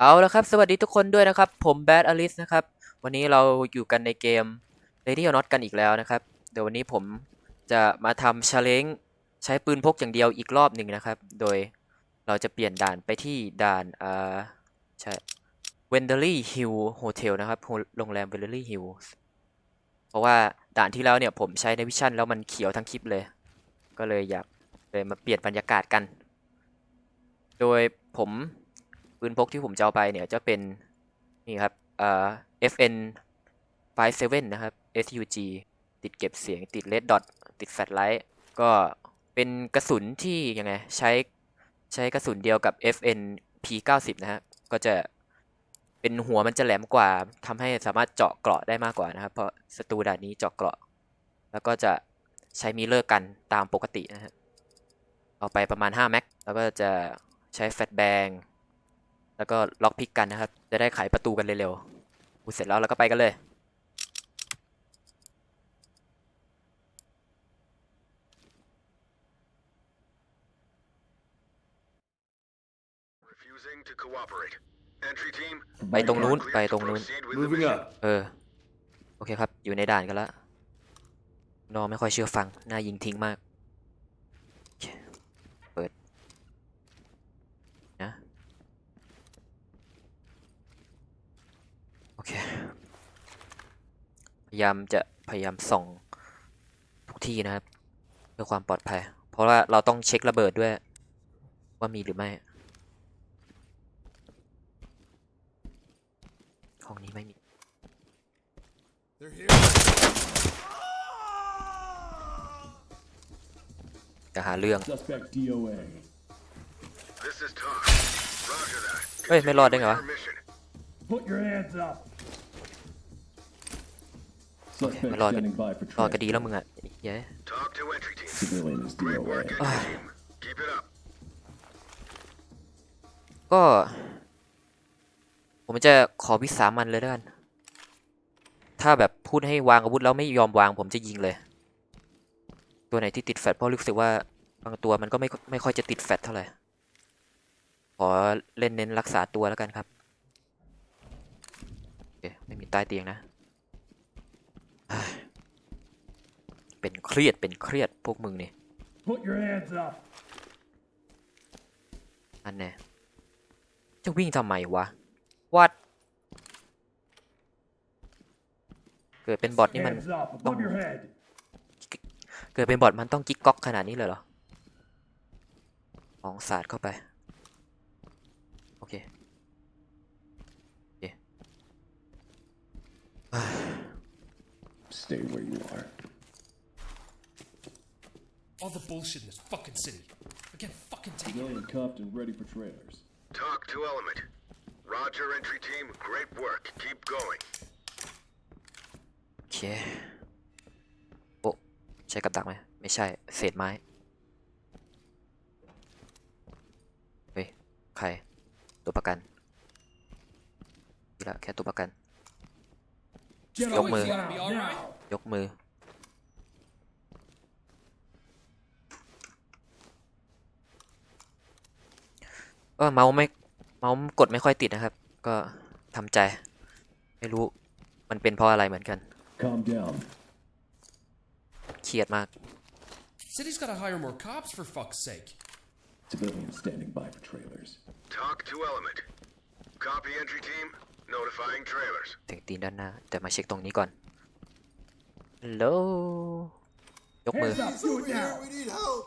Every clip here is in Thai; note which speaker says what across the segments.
Speaker 1: เอาละครับ สวัสดีทุกคนด้วยนะครับ ผมแบดอลิสนะครับ วันนี้เราอยู่กันในเกม Lady or Not กันอีกแล้วนะครับ เดี๋ยววันนี้ผมจะมาทำชาเลนจ์ใช้ปืนพกอย่างเดียวอีกรอบหนึ่งนะครับ โดยเราจะเปลี่ยนด่านไปที่ด่านอ่าใช่ w e n d e r l y Hill Hotel นะครับ โรงโรงแรม w e n d e r l y Hills เพราะว่าด่านที่แล้วเนี่ยผมใช้ในวิชั่นแล้วมันเขียวทั้งคลิปเลย ก็เลยอยากเลยมาเปลี่ยนบรรยากาศกัน โดยผม ปืนพกที่ผมจะเอาไปเนี่ยจะเป็นนี่ครับเอ่อ FN 57นะครับ SUG ติดเก็บเสียงติด Red Dot ติดแฟลชไลท์ก็เป็นกระสุนที่ยังไงใช้ใช้กระสุนเดียวกับ FN P90 นะฮะก็จะเป็นหัวมันจะแหลมกว่าทำให้สามารถเจาะเกราะได้มากกว่านะครับ เพราะศัตรูด่านนี้เจาะเกราะ แล้วก็จะใช้มิเลอร์กันตามปกตินะฮะเอาไปประมาณ 5 แม็กแล้วก็จะใช้แฟลชแบง แล้วก็ล็อกพิกกันนะครับ จะได้ไขประตูกันเร็วๆพูดเสร็จแล้วเราก็ไปกันเลย
Speaker 2: Refusing to cooperate. Entry team,
Speaker 1: ไปตรงนู้น
Speaker 2: clear
Speaker 1: ไป
Speaker 2: to
Speaker 1: ตรงนู้น
Speaker 2: proceed with the
Speaker 3: Moving
Speaker 2: mission.
Speaker 3: up.
Speaker 1: เออ โอเคครับ อยู่ในด่านกันแล้วน้องไม่ค่อยเชื่อฟัง น่ายิงทิ้งมากโอเคเปิด นะ โอเค พ ยายามจะพยายามส่องทุกที่นะครับเพื่อความปลอดภัย เพราะว่าเราต้องเช็คระเบิดด้วย ว่ามีหรือไม่ ห้องนี้ไม่มี จะหาเรื่อง
Speaker 3: Suspect DOA.
Speaker 1: เฮ้ย ไม่รอดได้ไงวะ
Speaker 3: Put your hands up. Suspect
Speaker 1: Mày lo cái-
Speaker 3: standing by for
Speaker 1: รอดก็ดี
Speaker 3: transport.
Speaker 1: แล้วมึงอะเย้
Speaker 2: Talk to entry team.
Speaker 3: Civilian is
Speaker 2: Great work,
Speaker 3: DOA.
Speaker 2: entry team. Keep it up.
Speaker 1: ก็ ผมจะขอวิสามันเลยแล้วกัน ถ้าแบบพูดให้วางอาวุธแล้วไม่ยอมวางผมจะยิงเลย ตัวไหนที่ติดแฟลชเพราะรู้สึกว่าบางตัวมันก็ไม่ไม่ค่อยจะติดแฟลชเท่าไหร่ ขอเล่นเน้นรักษาตัวแล้วกันครับโอเคไม่มีใต้เตียงนะ เฮ้ยเป็นเครียดเป็นเครียดพวกมึงนี่
Speaker 3: Put your hands up.
Speaker 1: อันแน่จะวิ่งทำไมวะวัดเกิดเป็นบอทนี่มัน
Speaker 3: Hands up above
Speaker 1: Don't-
Speaker 3: your head.
Speaker 1: เกิดเป็นบอทมันต้องกิ๊กก๊อกขนาดนี้เลยเหรอของสาดเข้าไป โอเคโอเค
Speaker 3: Stay where you are.
Speaker 4: All the bullshit in this fucking city. I can't fucking take it.
Speaker 3: Civilian cuffed and ready for trailers.
Speaker 2: Talk to element. Roger, entry team. Great work. Keep going.
Speaker 1: โอเค โอ้ใช้กับดักไหม ไม่ใช่ เศษไม้ เฮ้ย ใคร ตัวประกันนี่ละแค่ตัวประกัน
Speaker 3: Get
Speaker 1: Yok
Speaker 3: on
Speaker 1: mu?
Speaker 3: the ground
Speaker 4: Be all right?
Speaker 3: now.
Speaker 1: ยกมือ ก็เมาส์ไม่เมาส์กดไม่ค่อยติดนะครับ ก็ทำใจ ไม่รู้มันเป็นเพราะอะไรเหมือนกัน
Speaker 3: Calm down.
Speaker 1: เครียดมาก
Speaker 4: City's gotta hire more cops for fuck's sake.
Speaker 3: Civilian standing by for trailers.
Speaker 2: Talk to element. Copy, entry team. Notifying trailers.
Speaker 1: เสียงตีนด้านหน้า แต่มาเช็คตรงนี้ก่อนฮัลโหลยกมือ
Speaker 3: Hands up. Do it now.
Speaker 5: We need help.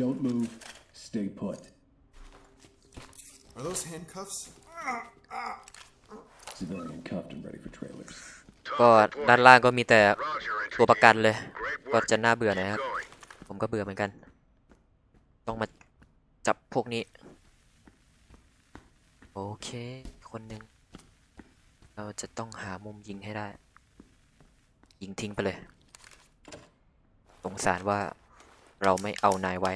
Speaker 3: Don't move. Stay put.
Speaker 5: Are those handcuffs?
Speaker 3: Civilian cuffed and ready for trailers.
Speaker 1: ก็
Speaker 2: Talk
Speaker 1: ด้าน
Speaker 2: reporting.
Speaker 1: ล่างก็มีแต่
Speaker 2: Roger, entry
Speaker 1: ตัวประกัน
Speaker 2: team.
Speaker 1: เลย
Speaker 2: Great
Speaker 1: ก็
Speaker 2: work.
Speaker 1: จะน่าเบื่อห
Speaker 2: Keep
Speaker 1: นะครับ
Speaker 2: going.
Speaker 1: ผมก็เบื่อเหมือนกัน ต้องมาจับพวกนี้ โอเค คนหนึ่งเราจะต้องหามุมยิงให้ได้ ยิงทิ้งไปเลย สงสารว่าเราไม่เอานายไว้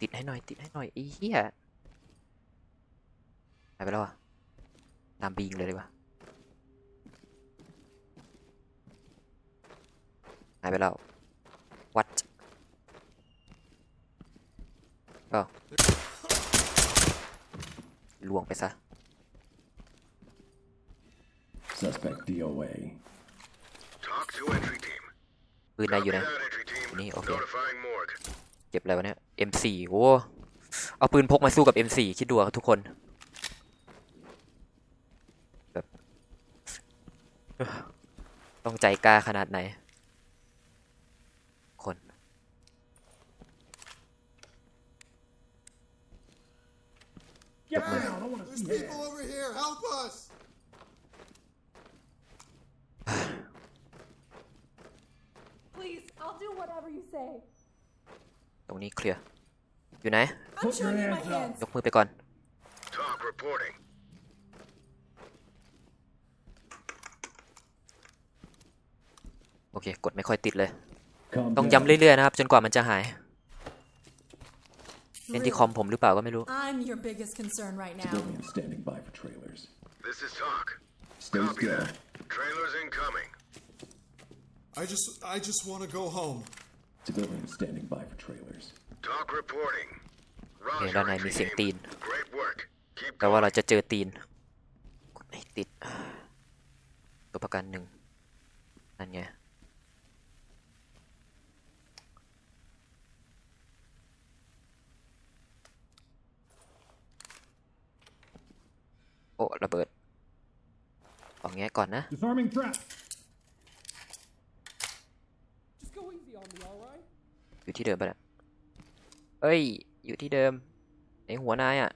Speaker 1: ติดให้หน่อย ติดให้หน่อยไอ้เหี้ยหายไปแล้วอะตามบียิงเลยดีกว่าหายไปแล้ว วัด ปล่าลวงไปซะ
Speaker 3: Suspect DOA.
Speaker 2: Talk to entry team.
Speaker 1: ปืนนายอยู่
Speaker 2: Copy
Speaker 1: นะ
Speaker 2: that, entry team.
Speaker 1: Ini, okay.
Speaker 2: Notifying morgue.
Speaker 1: เก็บอะไรวะเนี่ย M4 โอ้เอาปืนพกมาสู้กับ M4 คิดดูอะทุกคน แบบ ต้องใจกล้าขนาดไหนคน
Speaker 5: There's people over here. Help us!
Speaker 6: Please, I'll do whatever you say.
Speaker 1: ตรงนี้เคลียร์ อยู่ไหน
Speaker 6: I'm showing you my hands.
Speaker 1: ยกมือไปก่อน
Speaker 2: Talk reporting.
Speaker 1: โอเค กดไม่ค่อยติดเลย
Speaker 3: Calm
Speaker 1: ต้อง
Speaker 3: down.
Speaker 1: ย้ำเรื่อยๆนะครับ จนกว่ามันจะหาย เป็นที่คอมผมหรือเปล่าก็ไม่รู้
Speaker 6: I'm your biggest concern right now.
Speaker 3: Civilians standing by for trailers.
Speaker 2: This is talk.
Speaker 3: Stay
Speaker 2: Copy
Speaker 3: still.
Speaker 2: that. Trailers incoming.
Speaker 5: I just, I just want to go home.
Speaker 3: Civilians standing by for trailers.
Speaker 2: Talk reporting.
Speaker 1: เห็น
Speaker 2: Roger,
Speaker 1: ด้านในมี
Speaker 2: entry
Speaker 1: เสียง
Speaker 2: team.
Speaker 1: ตีน
Speaker 2: Great work. Keep
Speaker 1: แต่ว่า
Speaker 2: going.
Speaker 1: เราจะเจอตีนกดไม่ติดตัวประกันหนึ่งนั่นไง โอ้ระเบิดเอาแงะก่อนนะ
Speaker 3: Disarming trap.
Speaker 4: Just go easy on me, alright?
Speaker 1: อยู่ที่เดิมปะเนี่ยเอ้ย อยู่ที่เดิมในหัวนายอะ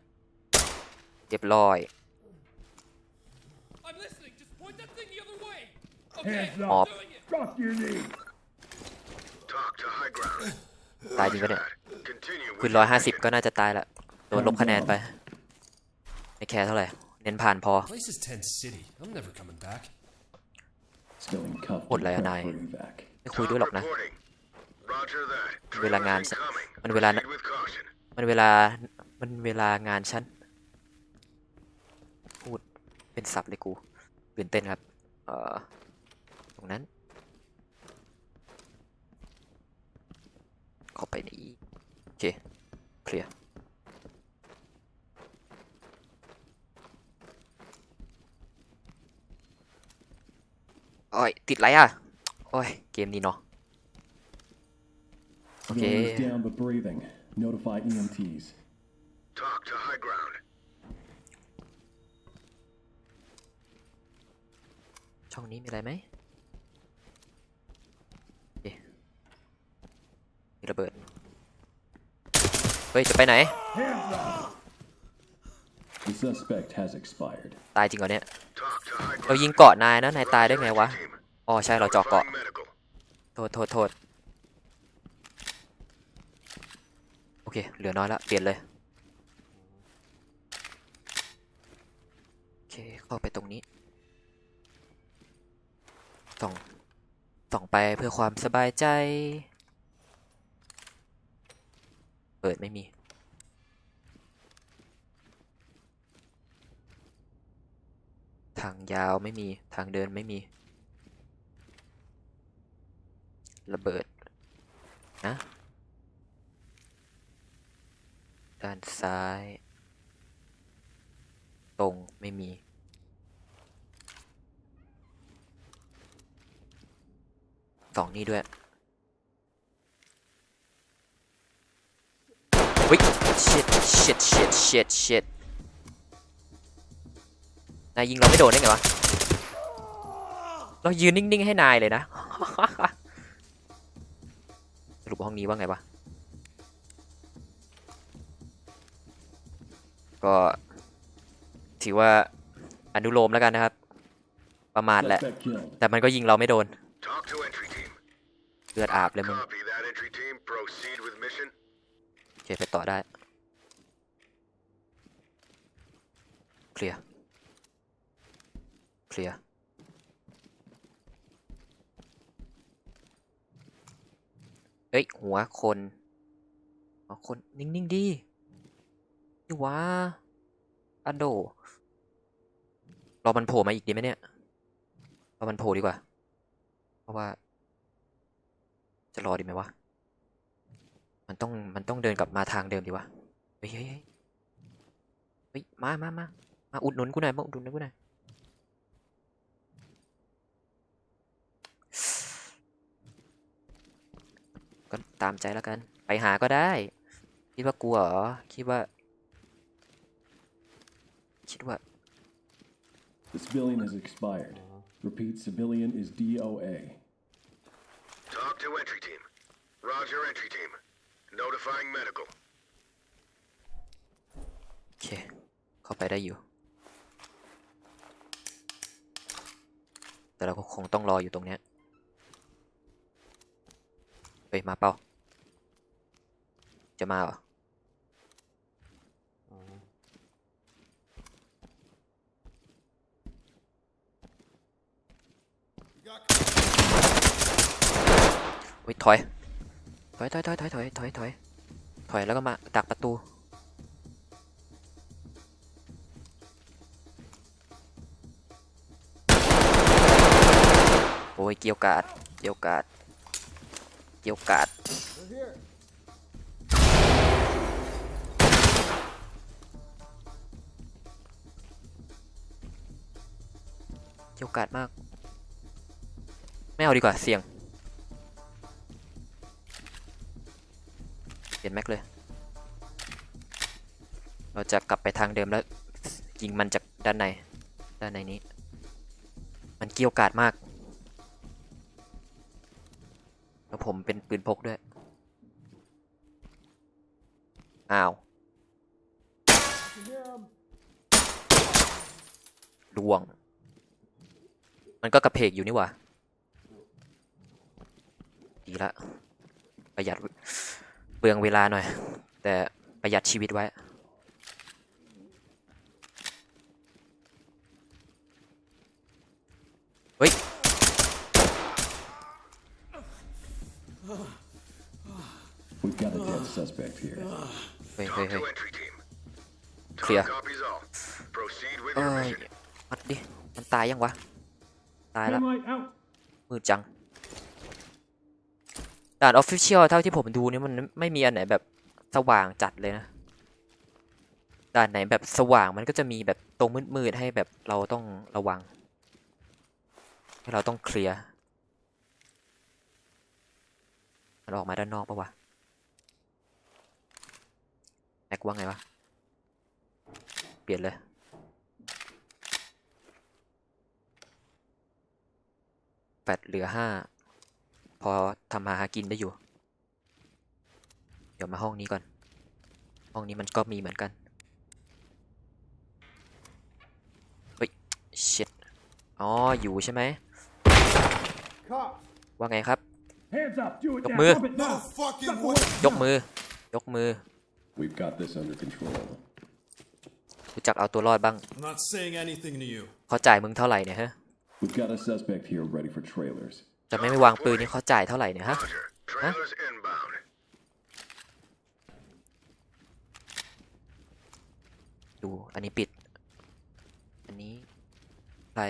Speaker 1: เรียบร้อย
Speaker 4: I'm listening. Just point that thing the other way. Okay,
Speaker 3: Hands
Speaker 4: I'm
Speaker 1: up.
Speaker 4: doing it.
Speaker 3: Drop to your knees.
Speaker 2: Talk to high ground.
Speaker 1: ตายจริง
Speaker 2: Roger
Speaker 1: ปะเนี่ย
Speaker 2: that. Continue
Speaker 1: คืน
Speaker 2: with
Speaker 1: ร้อย
Speaker 2: your
Speaker 1: ห้าสิบ
Speaker 2: mission.
Speaker 1: ก็น่าจะตายละโดนลบคะแนนไป ไม่แคร์เท่าไหร่ เน้นผ่านพอ
Speaker 4: Place is Tent City. I'm never coming back.
Speaker 3: Civilian cuffed
Speaker 1: Ổn
Speaker 3: and
Speaker 1: lại ở
Speaker 3: prepped
Speaker 1: này.
Speaker 3: for evac.
Speaker 1: ไม่คุยด้วยหรอกนะ
Speaker 2: reporting. Roger that.
Speaker 1: เวลางาน
Speaker 2: Trailers incoming.
Speaker 1: มันเวลา
Speaker 2: Proceed with caution.
Speaker 1: มันเวลา มันเวลางานฉัน พูดเป็นศัพท์เลยกูตื่นเต้นครับ เอ่อ ตรงนั้น เข้าไปในอีโอเค เคลียร์ โอ้ยติดไรอะ โอ้ย เกมนี้เนาะ โอเค
Speaker 3: Civilians down but breathing. Notify E EMTs.
Speaker 2: Talk to high ground.
Speaker 1: ช่องนี้มีอะไรไหมโอเคมีระเบิด เฮ้ย จะไปไหน
Speaker 3: The suspect has expired.
Speaker 1: ตายจริงเหรอเนี่ย
Speaker 2: Talk to high
Speaker 1: เรายิงเกาะนายนะนายตายได้ไงวะ อ๋อใช่เราเจาะเกาะ โทษโทษโทษโอเค เหลือน้อยละ เปลี่ยนเลย โอเค เข้าไปตรงนี้ส่องส่องไปเพื่อความสบายใจ เปิดไม่มีางยาวไม่มีทางเดินไม่มี ระเบิดนะด้านซ้าย ตรงไม่มี สองนี่ด้วยวิ shit shit shit shit shit นายยิงเราไม่โดนได้ไงวะ เรายืนนิ่งๆให้นายเลยนะ สรุปว่าห้องนี้ว่าไงวะ ก็ถือว่าอนุโลมแล้วกันนะครับ ประมาทแหละ
Speaker 3: Suspect killed.
Speaker 1: แต่มันก็ยิงเราไม่โดน
Speaker 2: Talk to entry team.
Speaker 1: เลือดอาบเลยมึง
Speaker 2: Copy that entry team. Proceed with mission.
Speaker 1: โอเคไปต่อได้ เคลียร์ เคลียร์เฮ้ย หัวคนหัวคน นิ่ง ๆ ดีนี่วะอันโด รอมันโผล่มาอีกดีไหมเนี่ย รอมันโผล่ดีกว่า เพราะว่า จะรอดีไหมวะ มันต้อง มันต้องเดินกลับมาทางเดิมดีวะ เฮ้ยเฮ้ยเฮ้ยเฮ้ยมามามามาอุดหนุนกูหน่อย มาอุดหนุนกูหน่อย ก็ตามใจแล้วกัน ไปหาก็ได้ คิดว่ากลัวเหรอ คิดว่า คิดว่า
Speaker 3: The civilian has expired. Repeat, civilian is DOA.
Speaker 2: Talk to entry team. Roger, entry team. Notifying medical.
Speaker 1: โอเค เข้าไปได้อยู่ แต่เราก็คงต้องรออยู่ตรงเนี้ย เฮ้ยมาเปล่า จะมาเหรออุ้ยถอย ถอยถอยถอยถอยถอยถอยถอยถอยแล้วก็มาดักประตู โอ้ยเกี่ยวกาดเกี่ยวกาด เกี่ยวกาดเกี่ยวกาดมาก ไม่เอาดีกว่าเสี่ยง เปลี่ยนแม็กเลย เราจะกลับไปทางเดิมแล้วยิงมันจากด้านใน ด้านในนี้ มันเกี่ยวกาดมาก แล้วผมเป็นปืนพกด้วย อ้าว ดวง มันก็กระเพกอยู่นี่ว่าดีละ ประหยัดเปลืองเวลาหน่อย แต่ประหยัดชีวิตไว้เฮ้ย
Speaker 3: We've got a dead suspect here.
Speaker 1: เฮ้ยเฮ้ย
Speaker 2: Talk
Speaker 1: เฮ้ย
Speaker 2: to entry team.
Speaker 1: Clear.
Speaker 2: Talk copies all. Proceed with
Speaker 1: เอ้
Speaker 2: your
Speaker 1: ย
Speaker 2: mission.
Speaker 1: มัดดิ มันตายยังวะ ตายแล้ว
Speaker 3: light out.
Speaker 1: มืดจัง ด่านออฟฟิเชียลเท่าที่ผมดูเนี่ยมันไม่มีอันไหนแบบสว่างจัดเลยนะ ด่านไหนแบบสว่างมันก็จะมีแบบตรงมืดๆให้แบบเราต้องระวัง ให้เราต้องเคลียร์มันออกมาด้านนอกปะวะ แม็กว่าไงวะ เปลี่ยนเลยแปดเหลือห้าพอทำมาหากินได้อยู่ เดี๋ยวมาห้องนี้ก่อน ห้องนี้มันก็มีเหมือนกัน เฮ้ยชิตอ๋อ อยู่ใช่ไหม ว่าไงครับ
Speaker 3: Hands up. Do it
Speaker 1: Yok
Speaker 3: now.
Speaker 1: mu?
Speaker 3: Drop it
Speaker 5: No
Speaker 3: now.
Speaker 5: fucking way.
Speaker 1: ยกมือ ยกมือ
Speaker 3: We've got this under control.
Speaker 1: รู้จักเอาตัวรอดบ้าง
Speaker 5: I'm not saying anything to you.
Speaker 1: เขาจ่ายมึงเท่าไหร่เนี่ยฮะ
Speaker 3: We've got a suspect here ready for trailers.
Speaker 1: จะไม่ไม่วางปืนนี่เขาจ่ายเท่าไหร่เนี่ยฮะ
Speaker 2: Roger. Trailers inbound.
Speaker 1: ดู อันนี้ปิด อันนี้อะไร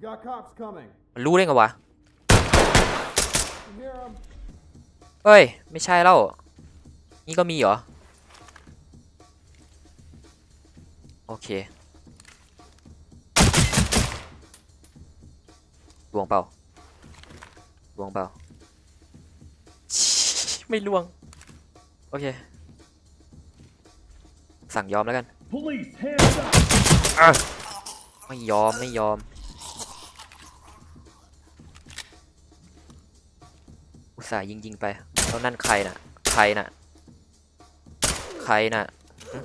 Speaker 5: You got cops coming.
Speaker 1: มันรู้ได้ไงวะ
Speaker 5: You hear them?
Speaker 1: เฮ้ย ไม่ใช่แล้ว นี่ก็มีเหรอ โอเคลวงเปล่าลวงเปล่า ไม่ลวง โอเค สั่งยอมแล้วกัน
Speaker 3: Police, hands up.
Speaker 1: ไม่ยอม ไม่ยอม ส่าห์ยิงยิงๆไปแล้วนั่นใครน่ะ ใครน่ะ ใครน่ะหึ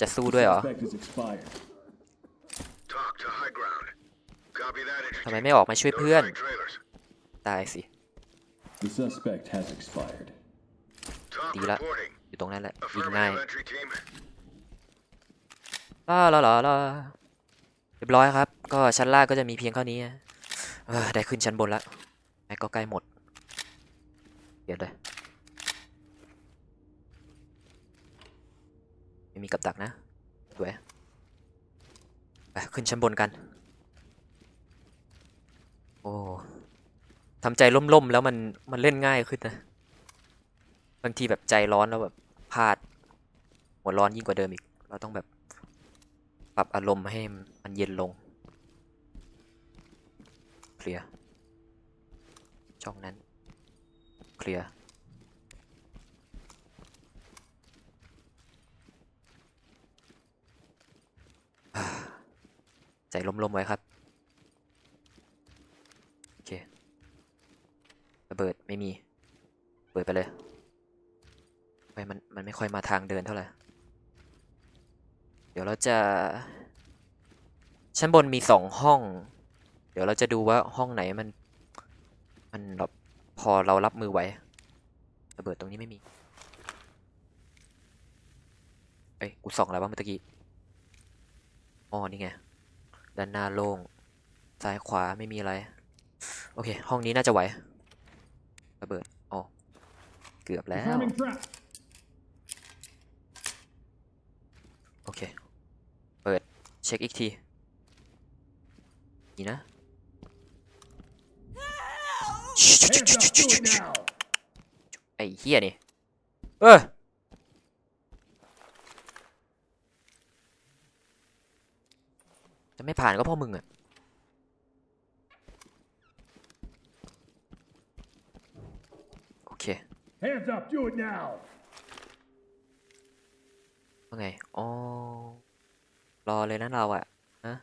Speaker 1: จะสู้ด้วยเหรอ
Speaker 3: Suspect is expired.
Speaker 2: Talk to high ground. Copy that entry
Speaker 1: ทำไม
Speaker 2: team.
Speaker 1: ไม่ออกมาช่วยเพื่อน
Speaker 2: Notifying trailers.
Speaker 1: ตายสิ
Speaker 3: The suspect has expired.
Speaker 2: Talk
Speaker 1: Đi lại.
Speaker 2: reporting.
Speaker 1: อยู่ตรงนั้นแหละ ยิงง่าย
Speaker 2: Affirmative entry team.
Speaker 1: ลาลาลาลาเรียบร้อยครับ ก็ชั้นล่างก็จะมีเพียงเท่านี้เออได้ขึ้นชั้นบนละแม็กก็ใกล้หมด เดี๋ยวเลยไม่มีกับดักนะสวยไปขึ้นชั้นบนกัน โอ้ทำใจล่มๆแล้วมันมันเล่นง่ายขึ้นนะบางทีแบบใจร้อนแล้วแบบพลาด หัวร้อนยิ่งกว่าเดิมอีก เราต้องแบบปรับอารมณ์ให้มันเย็นลงเคลียร์ช่องนั้น เคลียร์อ่าใจล้มๆไว้ครับ โอเคระเบิดไม่มี เปิดไปเลยไปมันมันไม่ค่อยมาทางเดินเท่าไหร่ เดี๋ยวเราจะ ชั้นบนมีสองห้อง เดี๋ยวเราจะดูว่าห้องไหนมัน มันแบบ พอเรารับมือไหวระเบิดตรงนี้ไม่มีเอ้ยกูส่องอะไรวะเมื่อตะกี้อ๋อนี่ไงด้านหน้าโล่งซ้ายขวาไม่มีอะไรโอเค ห้องนี้น่าจะไหวระเบิดอ๋อเกือบแล้ว
Speaker 3: Confirming threat.
Speaker 1: โอเค เปิด เช็คอีกที นี่นะ ไอ้เฮียนี่ เออจะไม่ผ่านก็เพราะมึงอะโอเค
Speaker 3: Hands up, do it now.
Speaker 1: ว่าไงอ๋อรอเลยนะเราอะฮะ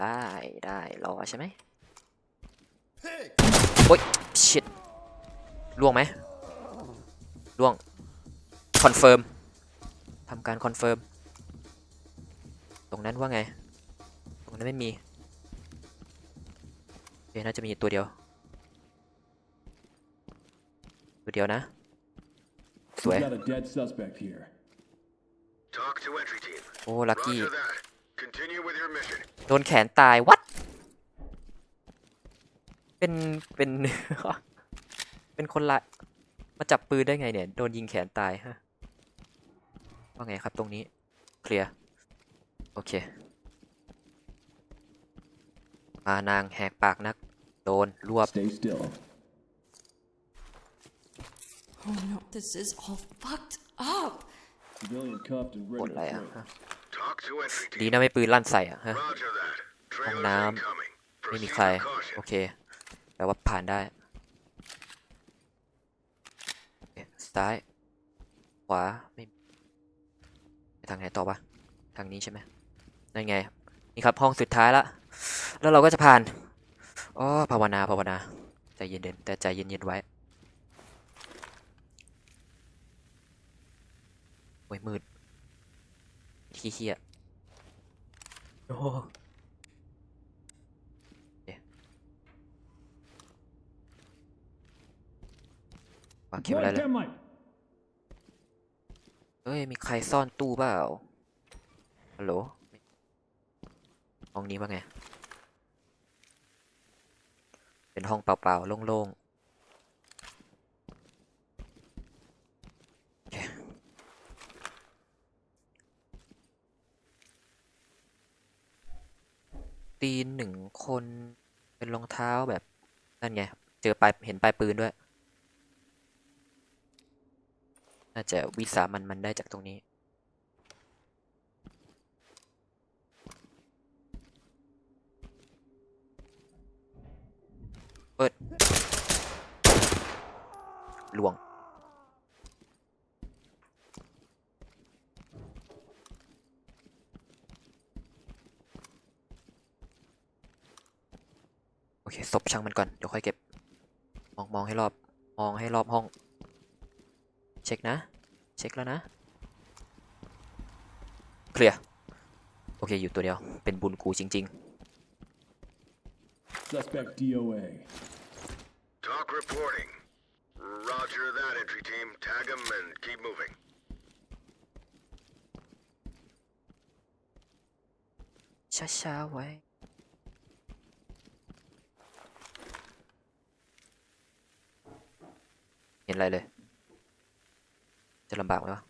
Speaker 1: ได้ได้รอใช่ไหม
Speaker 5: Pig!
Speaker 1: โอ๊ยชิดล่วงไหมล่วง คอนเฟิร์มทำการคอนเฟิร์ม ตรงนั้นว่าไง ตรงนั้นไม่มีเดี๋ยวน่าจะมีตัวเดียว ตัวเดียวนะ สวย
Speaker 3: We've got a dead suspect here.
Speaker 2: Talk to entry team.
Speaker 1: โอ้ ลักกี้
Speaker 2: Roger that. Continue with your mission.
Speaker 1: โดนแขนตาย วัด เป็นเป็นเป็นคนละมาจับปืนได้ไงเนี่ย โดนยิงแขนตายฮะว่าไงครับตรงนี้ เคลียร์ โอเค มานางแหกปากนัก โดน รวบ
Speaker 3: Stay still.
Speaker 6: Oh no, this is all fucked up.
Speaker 3: Civilian cuffed and
Speaker 1: ก
Speaker 3: ready
Speaker 1: ดอะไร
Speaker 3: for
Speaker 1: อะ
Speaker 3: work.
Speaker 1: ฮะ
Speaker 2: Talk to entry
Speaker 1: ดี
Speaker 2: team.
Speaker 1: นะไม่ปืนลั่นใส่อะฮะ
Speaker 2: Roger that.
Speaker 1: ห้อง
Speaker 2: Trailers
Speaker 1: น้ำ
Speaker 2: incoming.
Speaker 1: ไม่มี
Speaker 2: Proceed
Speaker 1: ใคร
Speaker 2: with caution.
Speaker 1: โอเค แปลว่าผ่านได้ ซ้าย ขวา ไม่ไทางไหนต่อวะ ทางนี้ใช่ไหมนั่นไง นี่ครับห้องสุดท้ายละ แล้วเราก็จะผ่าน อ๋อ ภาวนา ภาวนา ใจเย็นๆแต่ใจเย็นๆไว้โอ้ยมืดขี้เหี้ยโอ้โหโอเควาง เข็มอะไร
Speaker 3: Deploy
Speaker 1: เลย
Speaker 3: chem light.
Speaker 1: เฮ้ย มีใครซ่อนตู้เปล่า ฮัลโหลห้องนี้ว่าไง เป็นห้องเปล่าๆ โล่งๆโอเคตีนหนึ่งคน เป็นรองเท้าแบบ นั่นไง เจอปลายเห็นปลายปืนด้วย น่าจะวิสามันมันได้จากตรงนี้ เปิดลวง โอเคศพช่างมันก่อน เดี๋ยวค่อยเก็บ มองมองให้รอบ มองให้รอบห้อง เช็คนะ เช็คแล้วนะ เคลียร์ โอเค อยู่ตัวเดียว เป็นบุญกูจริง
Speaker 3: Suspect DOA.
Speaker 2: Talk reporting. Roger that, entry team. Tag them and keep moving.
Speaker 1: ๆช้าๆไว้เห็นอะไรเลย จะลำบากไหมวะ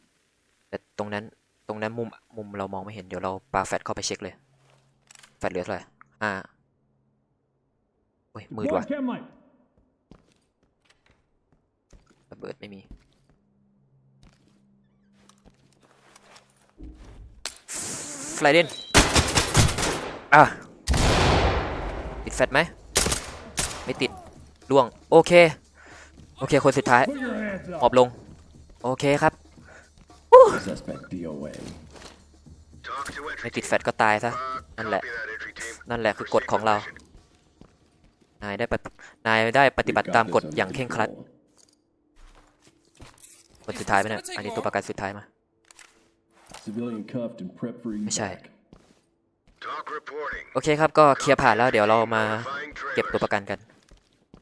Speaker 1: แต่ตรงนั้นตรงนั้นมุมมุมเรามองไม่เห็นเดี๋ยวเราปาแฟลชเข้าไปเช็คเลย แฟลชเหลือเท่าไหร่อ่าโอ้ยมืด
Speaker 3: Deploy
Speaker 1: ว่ะ
Speaker 3: chem light.
Speaker 1: ระเบิดไม่มีไฟเดนอะติดแฟตไหม ไม่ติดล่วง โอเค โอเค คนสุดท้าย
Speaker 3: Put your hands
Speaker 1: หมอบ
Speaker 3: up.
Speaker 1: ลง โอเคครับ
Speaker 3: Suspect DOA.
Speaker 1: ไม่ติดแฟตก็ตายซะ นั่นแหละ นั่นแหละคือกฎของเรา นายได้ปฏินายได้ปฏิบัติตามกฎอย่างเคร่งครัดคนสุดท้ายไหมเนี่ยอันนี้ตัวประกันสุดท้ายมา
Speaker 3: Civilian cuffed and prepped for
Speaker 1: ไม่ใช่
Speaker 3: evac.
Speaker 1: โอเคครับก็เคลียร์ผ่านแล้วเดี๋ยวเรามาเก็บตัวประกันกัน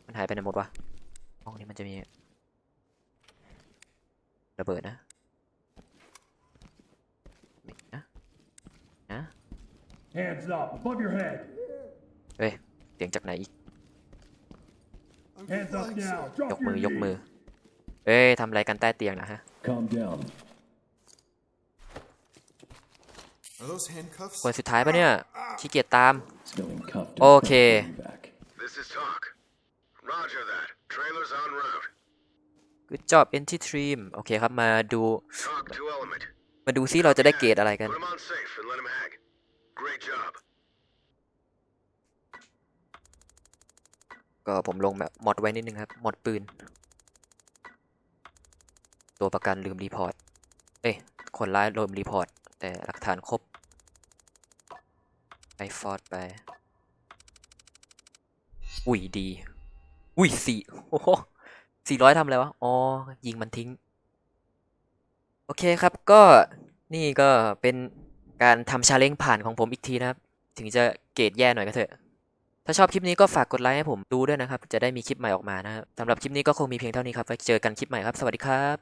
Speaker 1: มันหายไปไหนหมดวะห้องนี้มันจะมี ระเบิดนะมีนะนะ
Speaker 3: Hands up, above your head.
Speaker 1: เฮ้ยเสียงจากไหนอีก
Speaker 5: I'm
Speaker 3: Hands up
Speaker 5: complying,
Speaker 3: now.
Speaker 5: sir.
Speaker 1: ย
Speaker 3: Drop
Speaker 1: กมื
Speaker 3: your
Speaker 1: อยกมือ
Speaker 3: knee.
Speaker 1: เอ้ยทำอะไรกันใต้เตียงนะฮะ
Speaker 3: Calm down.
Speaker 5: Are those handcuffs?
Speaker 1: คนสุดท้ายปะเนี่ยขี้เกียจตาม
Speaker 3: Civilian cuffed and
Speaker 1: Okay.
Speaker 3: prepped for evac.
Speaker 2: This is talk. Roger that. Trailers en route.
Speaker 1: Good job entry team โอเคครับมาดู
Speaker 2: Talk to element.
Speaker 1: มาดูซิเราจะได้เกรดอะไรกัน
Speaker 2: Put him on safe and let him hang. Great job.
Speaker 1: ก็ผมลงแบบมอดไว้นิดนึงครับ มอดปืน ตัวประกันลืมรีพอร์ต เอ้ย คนร้ายลืมรีพอร์ต แต่หลักฐานครบไปฟอร์ดไป อุ้ยดี อุ้ยสี่โอ้โห สี่ร้อยทำอะไรวะ อ๋อ ยิงมันทิ้ง โอเคครับ ก็นี่ก็เป็นการทำชาเลนจ์ผ่านของผมอีกทีนะครับ ถึงจะเกรดแย่หน่อยก็เถอะ ถ้าชอบคลิปนี้ก็ฝากกดไลค์ให้ผมดูด้วยนะครับ จะได้มีคลิปใหม่ออกมานะครับสำหรับคลิปนี้ก็คงมีเพียงเท่านี้ครับ ไว้เจอกันคลิปใหม่ครับ สวัสดีครับ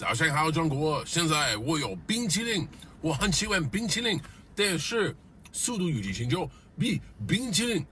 Speaker 7: 早上好，中国！现在我有冰淇淋，我很喜欢冰淇淋，但是《速度与激情》就比冰淇淋